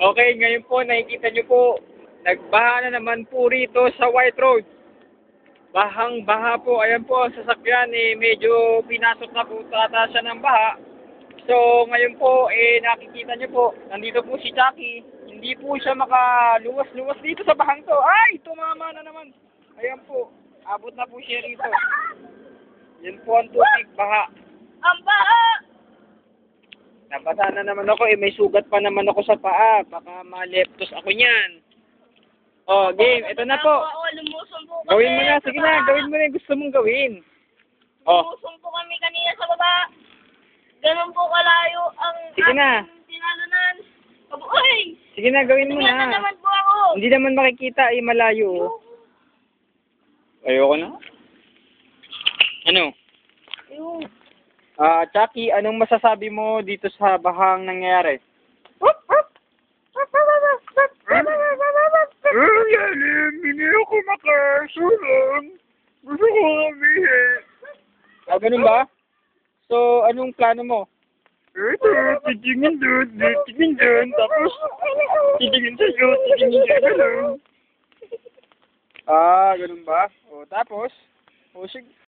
Okay, ngayon po, nakikita nyo po, nagbaha na naman po rito sa White Road. Bahang baha po, ayan po, ang sasakyan eh, medyo pinasok na po tata siya ng baha. So, ngayon po, eh, nakikita nyo po, nandito po si Chucky. Hindi po siya makaluwas-luwas dito sa bahang to. Ay, tumama na naman. Ayan po, abot na po siya rito. Yan po ang tubig, baha. Ang baha! Nabasa na naman ako eh, may sugat pa naman ako sa paa. Baka maleptos ako niyan. Oh, game. Ito na po. Gawin mo na. Sige na, gawin mo na yung gusto mong gawin. Oh, Lumusong po kami kanina sa baba. Ganun po kalayo ang Sige na. aking tinalunan. Uy! sige na, gawin mo Tingnan na na. naman po ako. Hindi naman makikita, eh, malayo. oh. Ayoko na. Ano? Ah, Chucky, anong masasabi mo dito sa bahang nangyayari? Lalim, hindi ako makasulong. Gusto ko umihi. Ah, ganun ba? So, anong plano mo? Ito, titingin doon, titingin doon, tapos titingin sa'yo, titingin sa'yo. Ah, ganun ba? O, tapos? O, sige.